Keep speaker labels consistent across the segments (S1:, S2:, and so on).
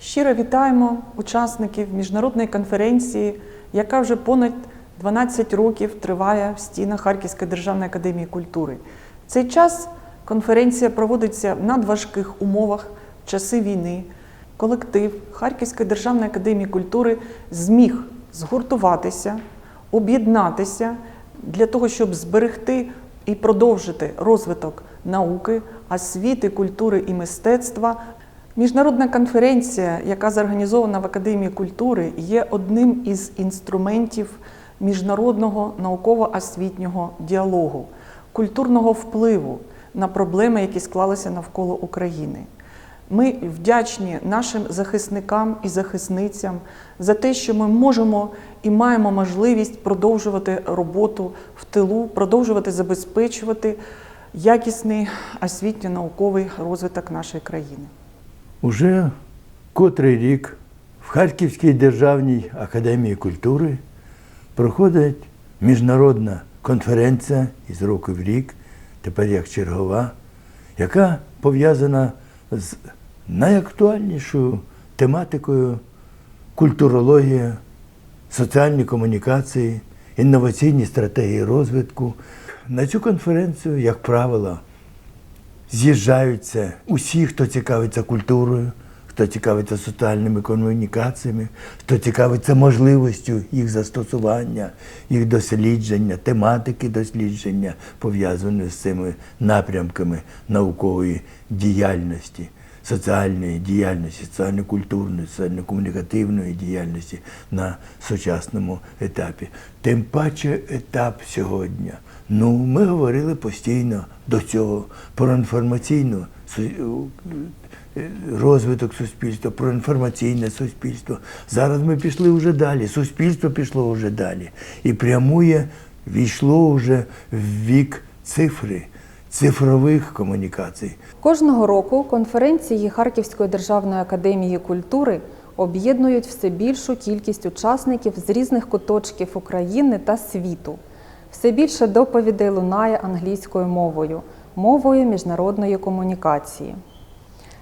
S1: Щиро вітаємо учасників міжнародної конференції, яка вже понад 12 років триває в стінах Харківської державної академії культури. В цей час конференція проводиться в надважких умовах в часи війни. Колектив Харківської державної академії культури зміг згуртуватися, об'єднатися для того, щоб зберегти і продовжити розвиток науки, освіти, культури і мистецтва. Міжнародна конференція, яка зорганізована в Академії культури, є одним із інструментів міжнародного науково-освітнього діалогу, культурного впливу на проблеми, які склалися навколо України. Ми вдячні нашим захисникам і захисницям за те, що ми можемо і маємо можливість продовжувати роботу в тилу, продовжувати забезпечувати якісний освітньо-науковий розвиток нашої країни.
S2: Уже котрий рік в Харківській державній академії культури проходить міжнародна конференція із року в рік, тепер як чергова, яка пов'язана з найактуальнішою тематикою культурологія, соціальні комунікації, інноваційні стратегії розвитку. На цю конференцію, як правило, з'їжджаються усі, хто цікавиться культурою, хто цікавиться соціальними комунікаціями, хто цікавиться можливістю їх застосування, їх дослідження, тематики дослідження, пов'язані з цими напрямками наукової діяльності. Соціальної діяльності, соціально-культурної, соціально-комунікативної діяльності на сучасному етапі. Тим паче етап сьогодні. Ну, ми говорили постійно до цього про інформаційну е, розвиток суспільства, про інформаційне суспільство. Зараз ми пішли вже далі, суспільство пішло вже далі. І прямує, війшло вже в вік цифри, цифрових комунікацій.
S3: Кожного року конференції Харківської державної академії культури об'єднують все більшу кількість учасників з різних куточків України та світу. Все більше доповідей лунає англійською мовою, мовою міжнародної комунікації.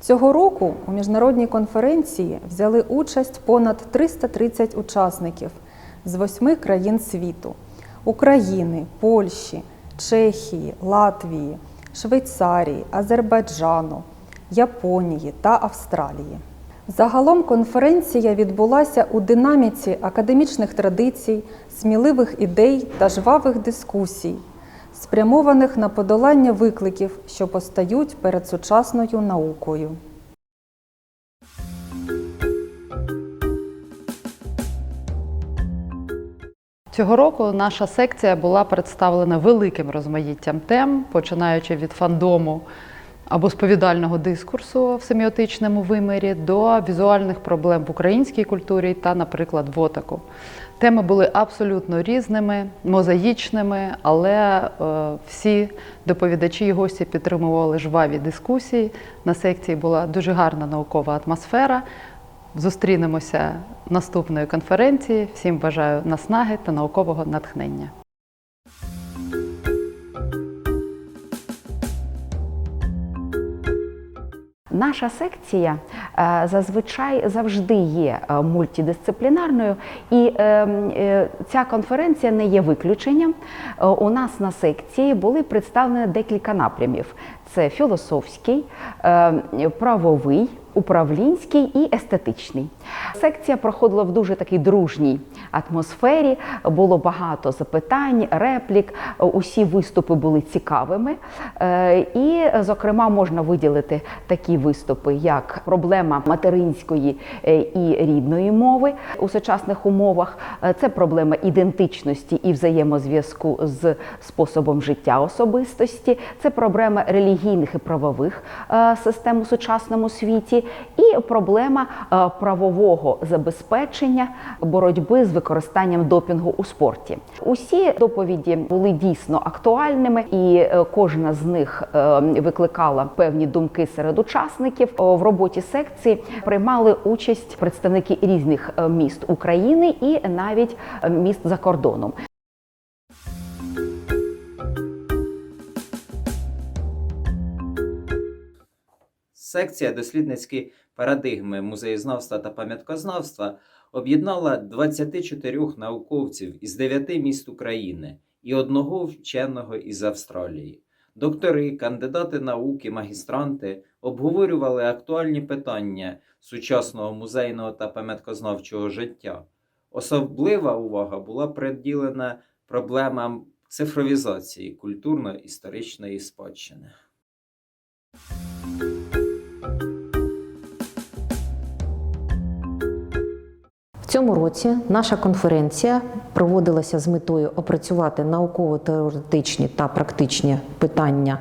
S3: Цього року у міжнародній конференції взяли участь понад 330 учасників з восьми країн світу: України, Польщі, Чехії, Латвії, Швейцарії, Азербайджану, Японії та Австралії. Загалом конференція відбулася у динаміці академічних традицій, сміливих ідей та жвавих дискусій, спрямованих на подолання викликів, що постають перед сучасною наукою.
S4: Цього року наша секція була представлена великим розмаїттям тем, починаючи від фандому або сповідального дискурсу в семіотичному вимірі до візуальних проблем в українській культурі та, наприклад, в отаку. Теми були абсолютно різними, мозаїчними, але е, всі доповідачі і гості підтримували жваві дискусії. На секції була дуже гарна наукова атмосфера. Зустрінемося наступної конференції. Всім бажаю наснаги та наукового натхнення.
S5: Наша секція е, зазвичай завжди є е, мультидисциплінарною, і е, е, ця конференція не є виключенням. У нас на секції були представлені декілька напрямів: це філософський, е, правовий. Управлінський і естетичний. Секція проходила в дуже такій дружній атмосфері. Було багато запитань, реплік. Усі виступи були цікавими. Е, І, зокрема, можна виділити такі виступи, як проблема материнської е, і рідної мови у сучасних умовах. Це проблема ідентичності і взаємозв'язку з способом життя особистості. Це проблема релігійних і правових е, систем у сучасному світі, і проблема е, правового забезпечення боротьби з використанням допінгу у спорті. Усі доповіді були дійсно актуальними, і е, кожна з них викликала певні думки серед учасників. В роботі секції приймали участь представники різних міст України і навіть міст за кордоном.
S6: Секція дослідницькі парадигми музеєзнавства та пам'яткознавства об'єднала 24 науковців із 9 міст України і одного вченого із Австралії. Доктори, кандидати наук і магістранти обговорювали актуальні питання сучасного музейного та пам'яткознавчого життя. Особлива увага була приділена проблемам цифровізації культурно-історичної спадщини.
S7: Цьому році наша конференція проводилася з метою опрацювати науково-теоретичні та практичні питання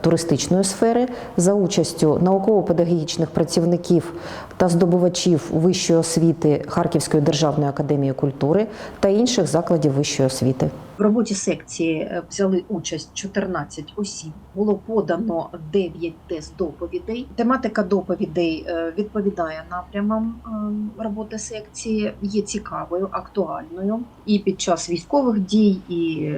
S7: туристичної сфери за участю науково-педагогічних працівників та здобувачів вищої освіти Харківської державної академії культури та інших закладів вищої освіти.
S8: В роботі секції е, взяли участь 14 осіб. Було подано 9 тест доповідей. Тематика доповідей е, відповідає напрямам е, роботи секції, є цікавою, актуальною. І під час військових дій, і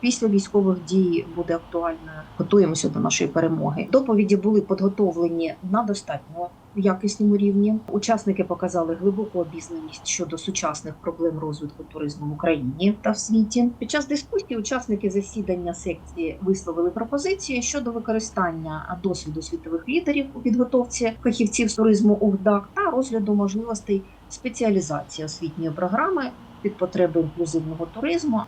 S8: після військових дій буде актуальною. Готуємося до нашої перемоги. Доповіді були підготовлені на достатньо якісному рівні. Учасники показали глибоку обізнаність щодо сучасних проблем розвитку туризму в Україні та в світі. Під час дискусії учасники засідання секції висловили пропозиції щодо використання досвіду світових лідерів у підготовці фахівців з туризму у ГДАК та розгляду можливостей спеціалізації освітньої програми під потреби інклюзивного туризму.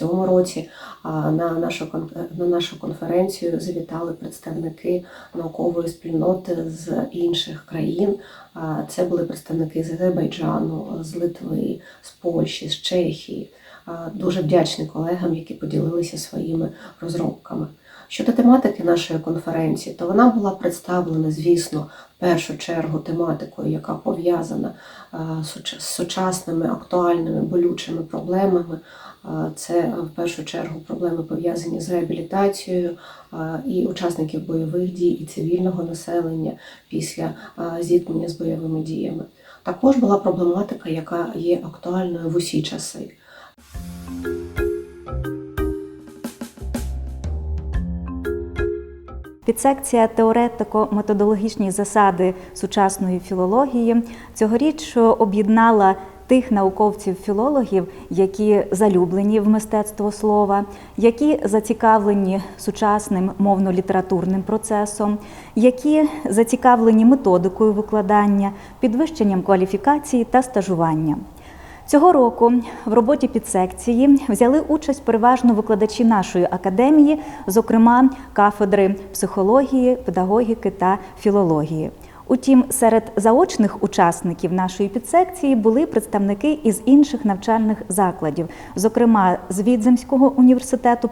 S9: Цьому році на нашу на нашу конференцію завітали представники наукової спільноти з інших країн. Це були представники з Азербайджану, з Литви, з Польщі, з Чехії. Дуже вдячні колегам, які поділилися своїми розробками. Щодо тематики нашої конференції, то вона була представлена, звісно, в першу чергу тематикою, яка пов'язана з сучасними актуальними болючими проблемами Це е, в першу чергу проблеми пов'язані з реабілітацією і учасників бойових дій, і цивільного населення після зіткнення з бойовими діями. Також була проблематика, яка є актуальною в усі часи.
S10: Підсекція теоретико-методологічні засади сучасної філології цьогоріч об'єднала тих науковців-філологів, які залюблені в мистецтво слова, які зацікавлені сучасним мовно-літературним процесом, які зацікавлені методикою викладання, підвищенням кваліфікації та стажуванням. Цього року в роботі підсекції взяли участь переважно викладачі нашої академії, зокрема кафедри психології, педагогіки та філології. Утім, серед заочних учасників нашої підсекції були представники із інших навчальних закладів, зокрема з Відземського університету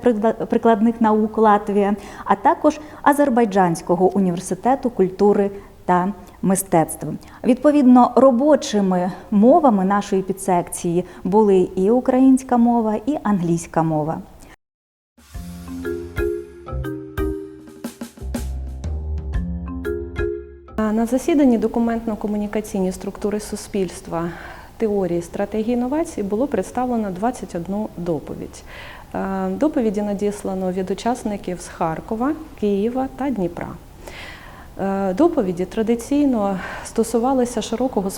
S10: прикладних наук Латвія, а також Азербайджанського університету культури та мистецтв. Відповідно, робочими мовами нашої підсекції були і українська мова, і англійська мова.
S11: На засіданні документно-комунікаційні структури суспільства теорії стратегії інновацій було представлено 21 доповідь. Е, Доповіді надіслано від учасників з Харкова, Києва та Дніпра. Е, Доповіді традиційно стосувалися широкого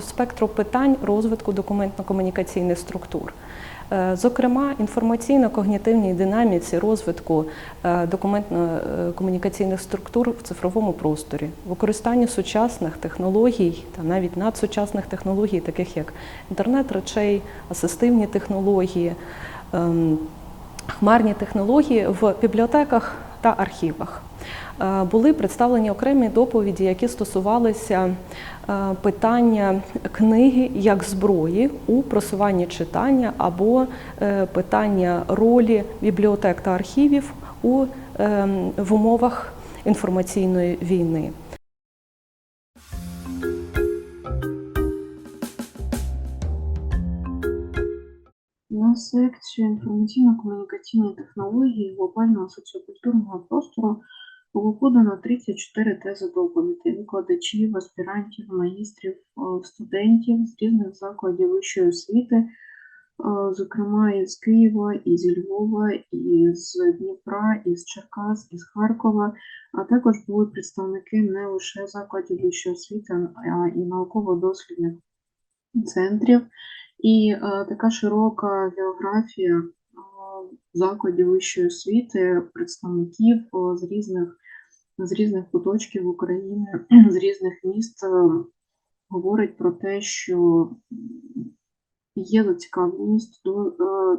S11: спектру питань розвитку документно-комунікаційних структур. Е, Зокрема, інформаційно-когнітивній динаміці розвитку е, документно-комунікаційних структур в цифровому просторі, використанню сучасних технологій та навіть надсучасних технологій, таких як інтернет речей, асистивні технології, ем, хмарні технології в бібліотеках та архівах. Е, Були представлені окремі доповіді, які стосувалися е, питання книги як зброї у просуванні читання або е, питання ролі бібліотек та архівів у, ем, в умовах інформаційної війни.
S12: На секцію інформаційно-комунікаційні технології глобального соціокультурного простору було подано 34 тези доповідей викладачів, аспірантів, магістрів, студентів з різних закладів вищої освіти зокрема із Києва, із Львова, із Дніпра, із Черкас, із Харкова, а також були представники не лише закладів вищої освіти, а і науково-дослідних центрів. І е, така широка географія закладів вищої освіти, представників е, з різних з різних куточків України, з різних міст е, говорить про те, що є зацікавленість до е,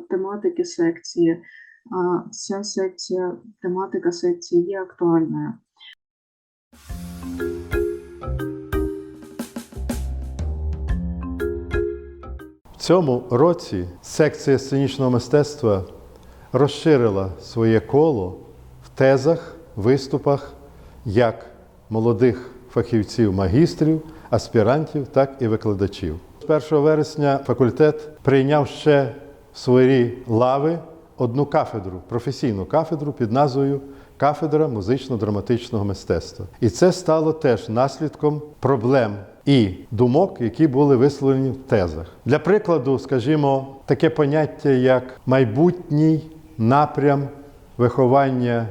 S12: тематики секції. А ця секція, тематика секції є актуальною.
S13: В цьому році секція сценічного мистецтва розширила своє коло в тезах, виступах як молодих фахівців, магістрів, аспірантів, так і викладачів. З 1 вересня факультет прийняв ще в свої лави одну кафедру, професійну кафедру під назвою Кафедра музично-драматичного мистецтва. І це стало теж наслідком проблем і думок, які були висловлені в тезах. Для прикладу, скажімо, таке поняття як майбутній напрям виховання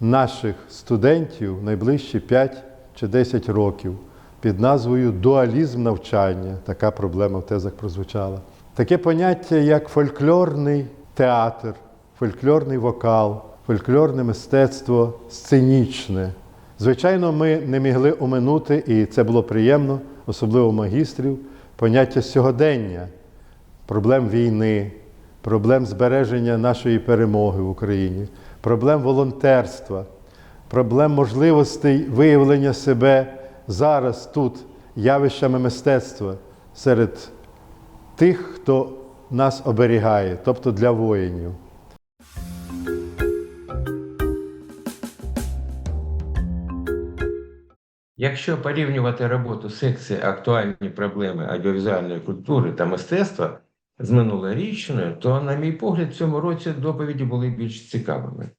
S13: наших студентів найближчі 5 чи 10 років під назвою дуалізм навчання. Така проблема в тезах прозвучала. Таке поняття як фольклорний театр, фольклорний вокал, фольклорне мистецтво сценічне. Звичайно, ми не могли оминути, і це було приємно, особливо магістрів, поняття сьогодення, проблем війни, проблем збереження нашої перемоги в Україні, проблем волонтерства, проблем можливостей виявлення себе зараз тут явищами мистецтва серед тих, хто нас оберігає, тобто для воїнів.
S14: Якщо порівнювати роботу секції актуальні проблеми аудіовізуальної культури та мистецтва з минулорічною, то, на мій погляд, в цьому році доповіді були більш цікавими.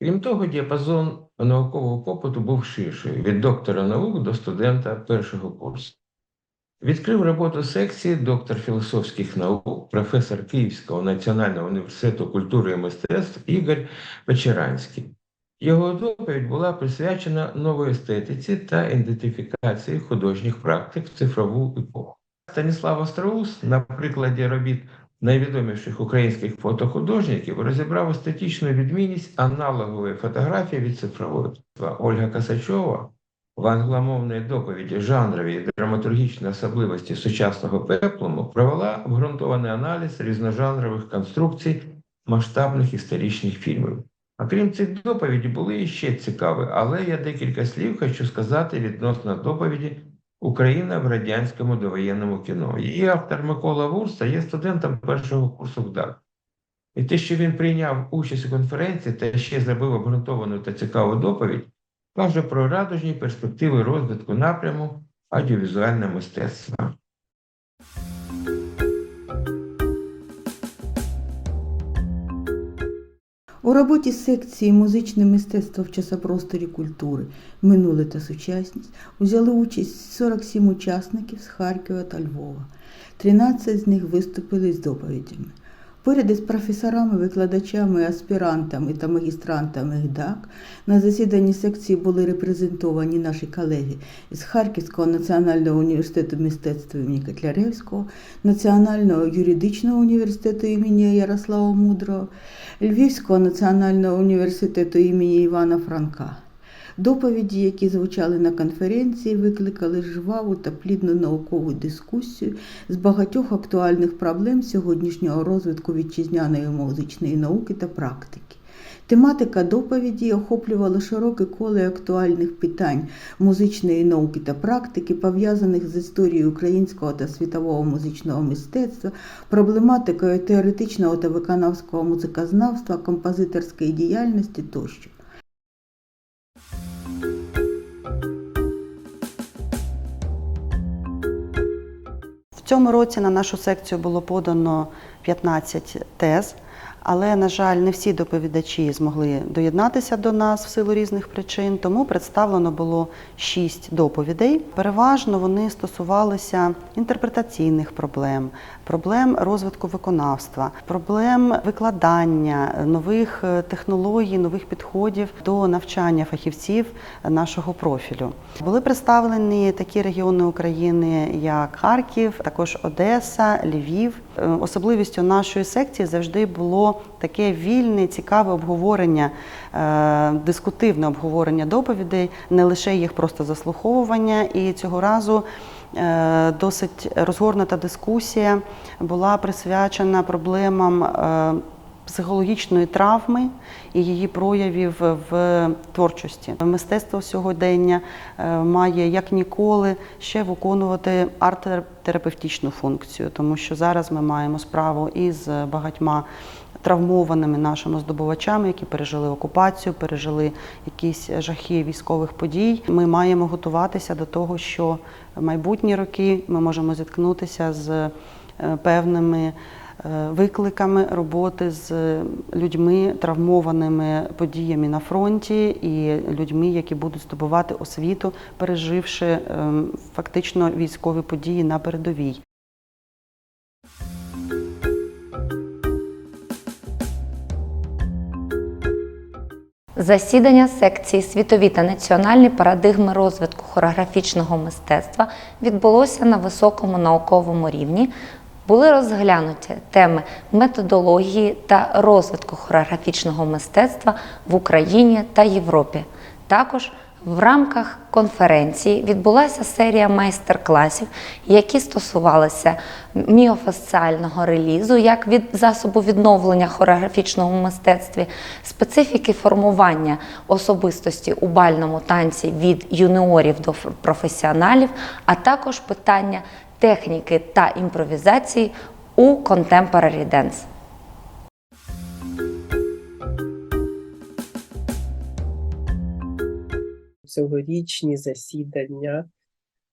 S14: Крім того, діапазон наукового попиту був ширший від доктора наук до студента першого курсу. Відкрив роботу секції доктор філософських наук, професор Київського національного університету культури і мистецтв Ігор Печеранський. Його доповідь була присвячена новій естетиці та ідентифікації художніх практик в цифрову епоху. Станіслав Остроус на прикладі робіт найвідоміших українських фотохудожників розібрав естетичну відмінність аналогової фотографії від цифрової. Ольга Касачова в англомовній доповіді жанрові і драматургічні особливості сучасного пеплуму провела обґрунтований аналіз різножанрових конструкцій масштабних історичних фільмів. А крім цих доповідей, були ще цікаві, але я декілька слів хочу сказати відносно доповіді Україна в радянському довоєнному кіно. Її автор Микола Вурса є студентом першого курсу ГДАК. І те, що він прийняв участь у конференції та ще зробив обґрунтовану та цікаву доповідь, каже про радужні перспективи розвитку напряму аудіовізуального мистецтва.
S15: У роботі секції музичне мистецтво в часопросторі культури, минуле та сучасність взяли участь 47 учасників з Харкова та Львова. 13 з них виступили з доповідями. Поряд із професорами, викладачами, аспірантами та магістрантами ГДАК на засіданні секції були репрезентовані наші колеги з Харківського національного університету мистецтва імені Котляревського, Національного юридичного університету імені Ярослава Мудрого, Львівського національного університету імені Івана Франка. Доповіді, які звучали на конференції, викликали жваву та плідну наукову дискусію з багатьох актуальних проблем сьогоднішнього розвитку вітчизняної музичної науки та практики. Тематика доповіді охоплювала широке коло актуальних питань музичної науки та практики, пов'язаних з історією українського та світового музичного мистецтва, проблематикою теоретичного та виконавського музикознавства, композиторської діяльності тощо.
S16: Цьому році на нашу секцію було подано 15 тез. Але, на жаль, не всі доповідачі змогли доєднатися до нас в силу різних причин, тому представлено було шість доповідей. Переважно вони стосувалися інтерпретаційних проблем, проблем розвитку виконавства, проблем викладання нових е, технологій, нових підходів до навчання фахівців нашого профілю. Були представлені такі регіони України, як Харків, також Одеса, Львів. Е, Особливістю нашої секції завжди було таке вільне, цікаве обговорення, е, дискутивне обговорення доповідей, не лише їх просто заслуховування. І цього разу е, досить розгорнута дискусія була присвячена проблемам. е, Психологічної травми і її проявів в творчості. Мистецтво сьогодення має як ніколи ще виконувати арт-терапевтичну функцію, тому що зараз ми маємо справу із багатьма травмованими нашими здобувачами, які пережили окупацію, пережили якісь жахи військових подій. Ми маємо готуватися до того, що в майбутні роки ми можемо зіткнутися з е, певними е, викликами роботи з людьми, травмованими подіями на фронті, і людьми, які будуть здобувати освіту, переживши ем, фактично військові події на передовій.
S17: Засідання секції Світові та національні парадигми розвитку хореографічного мистецтва відбулося на високому науковому рівні. Були розглянуті теми методології та розвитку хореографічного мистецтва в Україні та Європі. Також в рамках конференції відбулася серія майстер-класів, які стосувалися міофасціального релізу як від засобу відновлення хореографічного мистецтві, специфіки формування особистості у бальному танці від юніорів до професіоналів, а також питання техніки та імпровізації у contemporary dance.
S18: Цьогорічні засідання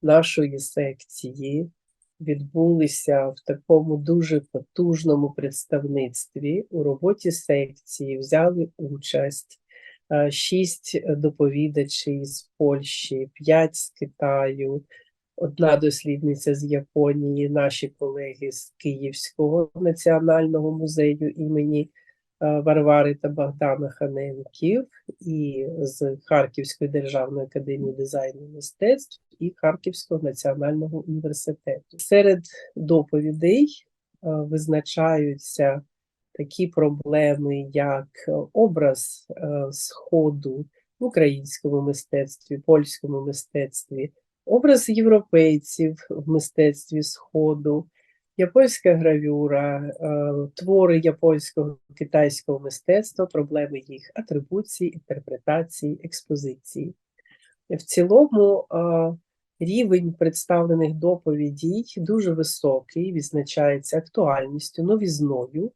S18: нашої секції відбулися в такому дуже потужному представництві. У роботі секції взяли участь е, шість доповідачів з Польщі, п'ять з Китаю, одна дослідниця з Японії, наші колеги з Київського національного музею імені Варвари та Богдана Ханенків і з Харківської державної академії дизайну і мистецтв і Харківського національного університету. Серед доповідей е, визначаються такі проблеми, як е, образ е, Сходу в українському мистецтві, польському мистецтві, образ європейців в мистецтві Сходу, японська гравюра, е, твори японського китайського мистецтва, проблеми їх атрибуції, інтерпретації, експозиції. В цілому е, рівень представлених доповідей дуже високий, відзначається актуальністю, новізною.